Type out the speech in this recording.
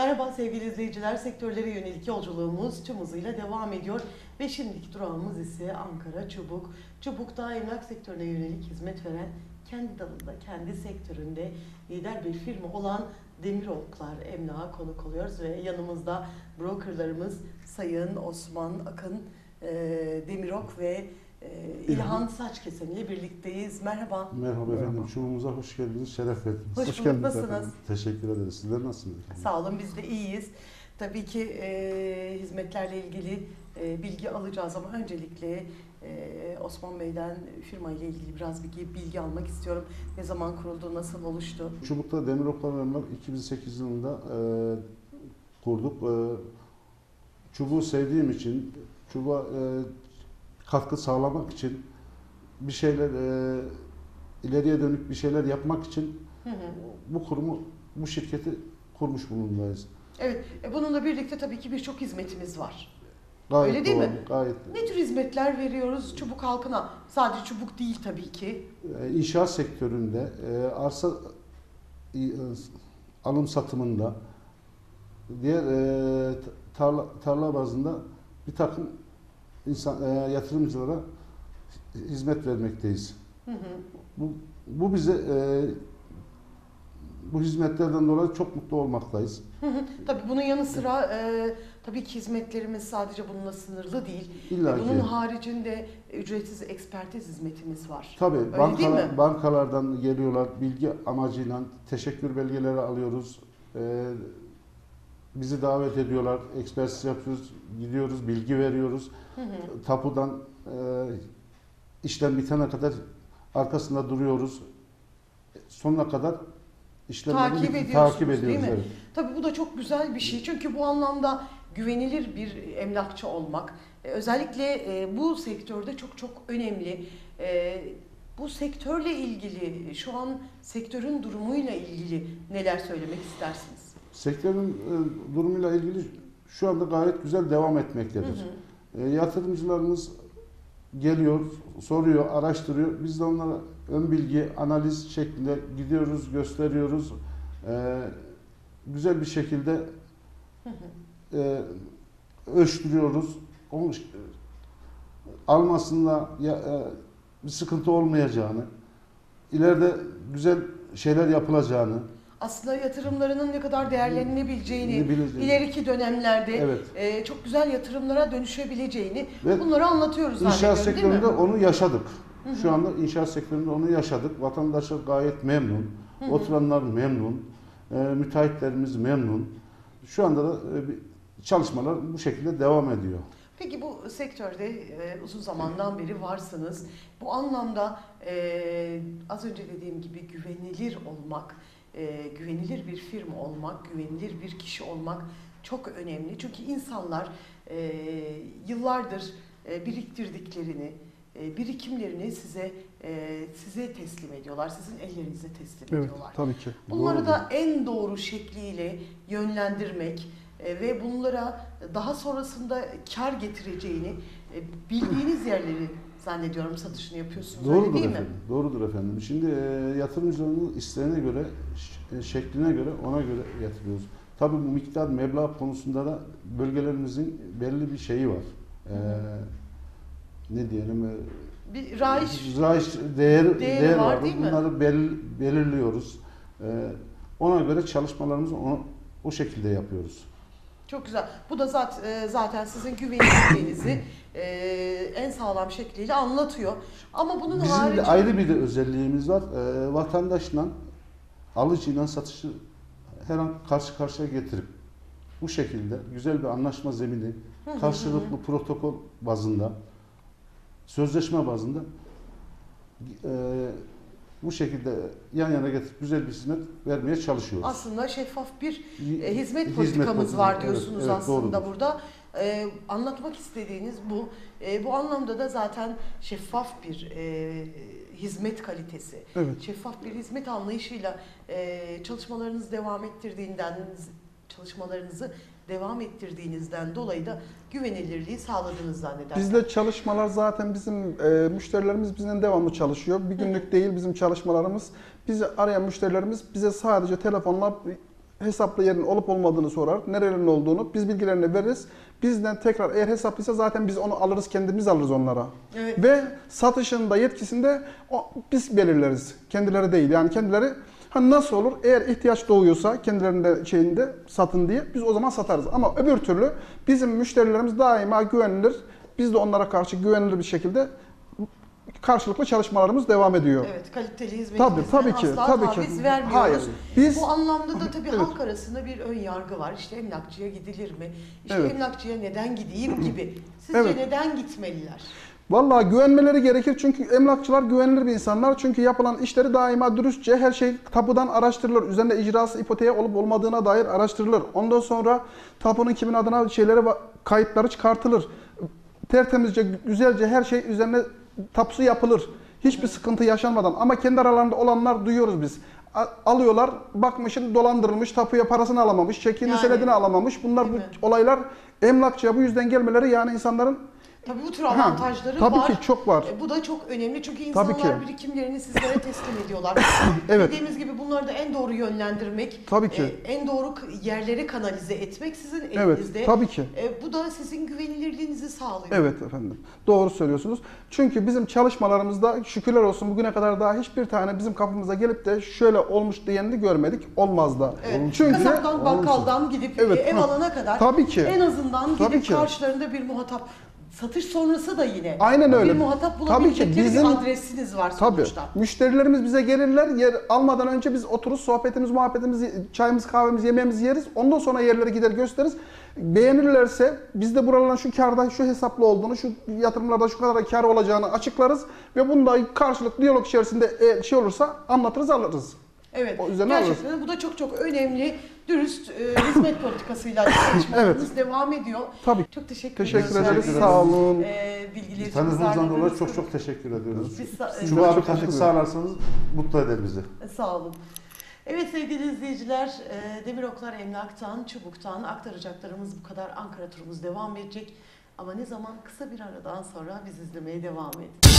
Merhaba sevgili izleyiciler, sektörlere yönelik yolculuğumuz tüm hızıyla devam ediyor. Ve şimdiki durağımız ise Ankara Çubuk. Çubuk'ta emlak sektörüne yönelik hizmet veren, kendi dalında, kendi sektöründe lider bir firma olan Demiroklar Emlak'a konuk oluyoruz. Ve yanımızda brokerlarımız Sayın Osman Akın Demirok ve e, İlhan Saçkesen ile birlikteyiz. Merhaba. Merhaba efendim. Çubuğumuza hoş geldiniz, şeref verdiniz. Hoş, Hoş bulduk. geldiniz Nasılsınız? efendim. Teşekkür ederiz. Sizler nasılsınız efendim? Sağ olun biz de iyiyiz. Tabii ki e, hizmetlerle ilgili e, bilgi alacağız ama öncelikle e, Osman Bey'den firma ile ilgili biraz bilgi, bilgi almak istiyorum. Ne zaman kuruldu, nasıl oluştu? Çubuk'ta Demir Oklar Emlak 2008 yılında e, kurduk. E, çubuğu sevdiğim için, çubuğa e, katkı sağlamak için, bir şeyler e, ileriye dönük bir şeyler yapmak için Hı hı. bu kurumu, bu şirketi kurmuş bulunmaktayız. Evet, e, bununla birlikte tabii ki birçok hizmetimiz var. Gayet Öyle değil doğru, mi? Gayet. Ne tür hizmetler veriyoruz çubuk halkına? Sadece çubuk değil tabii ki. E, İnşaat sektöründe e, arsa e, alım satımında diğer e, tarla, tarla bazında bir takım insan e, yatırımcılara hizmet vermekteyiz. Hı hı. Bu, bu bize e, bu hizmetlerden dolayı çok mutlu olmaktayız. Hı hı. Tabii bunun yanı sıra e, tabii ki hizmetlerimiz sadece bununla sınırlı değil. İlla ki. Bunun haricinde ücretsiz ekspertiz hizmetimiz var. Tabii değil bankalar, bankalardan geliyorlar bilgi amacıyla teşekkür belgeleri alıyoruz. Ee, bizi davet ediyorlar, ekspertiz yapıyoruz, gidiyoruz, bilgi veriyoruz. Hı hı. Tapudan e, işlem bitene kadar arkasında duruyoruz. Sonuna kadar işlemleri Takip ediyorsunuz, takip değil ediyoruz. mi? Evet. Tabii bu da çok güzel bir şey. Çünkü bu anlamda güvenilir bir emlakçı olmak e, özellikle e, bu sektörde çok çok önemli. E, Bu sektörle ilgili şu an sektörün durumuyla ilgili neler söylemek istersiniz? Sektörün e, durumuyla ilgili şu anda gayet güzel devam Hı etmektedir. hı. E, yatırımcılarımız geliyor, soruyor, araştırıyor. Biz de onlara ön bilgi, analiz şeklinde gidiyoruz, gösteriyoruz. E, güzel bir şekilde Hı hı. e, ölçtürüyoruz. Onun, almasında ya, e, bir sıkıntı olmayacağını, ileride güzel şeyler yapılacağını, Aslında yatırımlarının ne kadar değerlenilebileceğini, Ne bileceğini. ileriki dönemlerde evet. e, çok güzel yatırımlara dönüşebileceğini Ve bunları anlatıyoruz İnşaat zannediyorum değil mi? sektöründe onu yaşadık. Şu anda inşaat sektöründe onu yaşadık. Vatandaşlar gayet memnun. Oturanlar memnun. E, müteahhitlerimiz memnun. Şu anda da e, bir- çalışmalar bu şekilde devam ediyor. Peki bu sektörde e, uzun zamandan beri varsınız. Bu anlamda e, az önce dediğim gibi güvenilir olmak, e, güvenilir bir firma olmak, güvenilir bir kişi olmak çok önemli. Çünkü insanlar e, yıllardır e, biriktirdiklerini, e, birikimlerini size e, size teslim ediyorlar. Sizin ellerinize teslim Evet, ediyorlar. tabii ki. Bunları Doğrudur. da en doğru şekliyle yönlendirmek e, ve bunlara daha sonrasında kar getireceğini e, bildiğiniz yerleri zannediyorum satışını yapıyorsunuz öyle Doğrudur değil mi? efendim. Doğrudur efendim. Şimdi e, yatırımcıların isteğine göre, e, şekline göre, ona göre yatırıyoruz. Tabii bu miktar meblağ konusunda da bölgelerimizin belli bir şeyi var. E, ne diyelim? e, Bir rayiç Rayiç değer, Değeri değer var var. değil mi? Bunları bel- belirliyoruz. Ee, ona göre çalışmalarımızı onu, o şekilde yapıyoruz. Çok güzel. Bu da zaten, zaten sizin güvenilirliğinizi e, en sağlam şekliyle anlatıyor. Ama bunun Bizim harici de ayrı bir de özelliğimiz var. Ee, vatandaşla alıcıyla satışı her an karşı karşıya getirip bu şekilde güzel bir anlaşma zemini, karşılıklı protokol bazında, sözleşme bazında e, bu şekilde yan yana getirip güzel bir hizmet vermeye çalışıyoruz. aslında şeffaf bir E, hizmet politikamız var Evet, diyorsunuz evet, aslında doğrudur. burada. E, anlatmak istediğiniz bu. E, bu anlamda da zaten şeffaf bir e, hizmet kalitesi, Evet. şeffaf bir hizmet anlayışıyla e, çalışmalarınızı devam ettirdiğinden çalışmalarınızı devam ettirdiğinizden dolayı da güvenilirliği sağladığınız zannedersem. Bizde çalışmalar zaten bizim e, müşterilerimiz bizden devamlı çalışıyor. Bir günlük değil bizim çalışmalarımız. Bizi arayan müşterilerimiz bize sadece telefonla hesaplı yerin olup olmadığını sorar. Nerelerin olduğunu biz bilgilerini veririz. Bizden tekrar eğer hesaplıysa zaten biz onu alırız kendimiz alırız onlara. Evet. Ve satışın da yetkisini de o, biz belirleriz. Kendileri değil. Yani kendileri ha nasıl olur? Eğer ihtiyaç doğuyorsa kendilerinde şeyinde satın diye biz o zaman satarız. Ama öbür türlü bizim müşterilerimiz daima güvenilir. Biz de onlara karşı güvenilir bir şekilde karşılıklı çalışmalarımız devam ediyor. Evet, kaliteli Tabii hizmetimizden tabii ki. asla Tabii taviz ki. vermiyoruz. Hayır. Biz Bu anlamda da tabii Evet. halk arasında bir ön yargı var. İşte emlakçıya gidilir mi? İşte Evet. emlakçıya neden gideyim gibi. Sizce Evet. neden gitmeliler? Vallahi güvenmeleri gerekir çünkü emlakçılar güvenilir bir insanlar. Çünkü yapılan işleri daima dürüstçe her şey tapudan araştırılır. Üzerinde icrası ipoteğe olup olmadığına dair araştırılır. Ondan sonra tapunun kimin adına şeyleri kayıtları çıkartılır. Tertemizce, güzelce her şey üzerine tapusu yapılır. Hiçbir sıkıntı yaşanmadan ama kendi aralarında olanlar duyuyoruz biz. A- Alıyorlar, bakmışın dolandırılmış, tapuya parasını alamamış, çekini Yani. senedini alamamış. Bunlar bu olaylar emlakçıya bu yüzden gelmeleri yani insanların Tabii bu tür Ha, avantajları tabii var. ki çok var. E, bu da çok önemli çünkü Tabii insanlar ki. birikimlerini sizlere teslim ediyorlar. Evet. Dediğimiz gibi bunları da en doğru yönlendirmek, Tabii ki. e, en doğru yerlere kanalize etmek sizin Evet, elinizde. tabii ki. E, bu da sizin güvenilirliğinizi sağlıyor. Evet efendim. Doğru söylüyorsunuz. Çünkü bizim çalışmalarımızda şükürler olsun bugüne kadar daha hiçbir tane bizim kapımıza gelip de şöyle olmuş diyenini görmedik. Olmaz da. Evet. Çünkü Kasaptan, bakkaldan gidip Evet, ev ha. alana kadar Tabii ki. en azından Tabii gidip ki. karşılarında bir muhatap satış sonrası da yine Aynen öyle. bir muhatap Tabii ki bulabilecekleri bizim- bir adresiniz var Tabii. sonuçta. Müşterilerimiz bize gelirler. Yer almadan önce biz otururuz, sohbetimiz, muhabbetimiz, çayımız, kahvemiz, yemeğimizi yeriz. Ondan sonra yerlere gider gösteririz. Beğenirlerse biz de buraların şu karda şu hesaplı olduğunu, şu yatırımlarda şu kadar kar olacağını açıklarız ve bunda karşılıklı diyalog içerisinde e, şey olursa anlatırız, alırız. Evet. O Gerçekten bu da çok çok önemli. Dürüst e, hizmet politikasıyla çalışmalarımız devam ediyor. Tabii. Çok teşekkür, Teşekkür ederiz. Sağ olun. E, için Tanıdığınızdan dolayı çok çok teşekkür ediyoruz. Biz sa- e, Cuma çok bir katkı sağlarsanız mutlu eder bizi. Sağ olun. Evet sevgili izleyiciler, e, Demir Oklar Emlak'tan, Çubuk'tan aktaracaklarımız bu kadar. Ankara turumuz devam edecek. Ama ne zaman? Kısa bir aradan sonra biz izlemeye devam edin.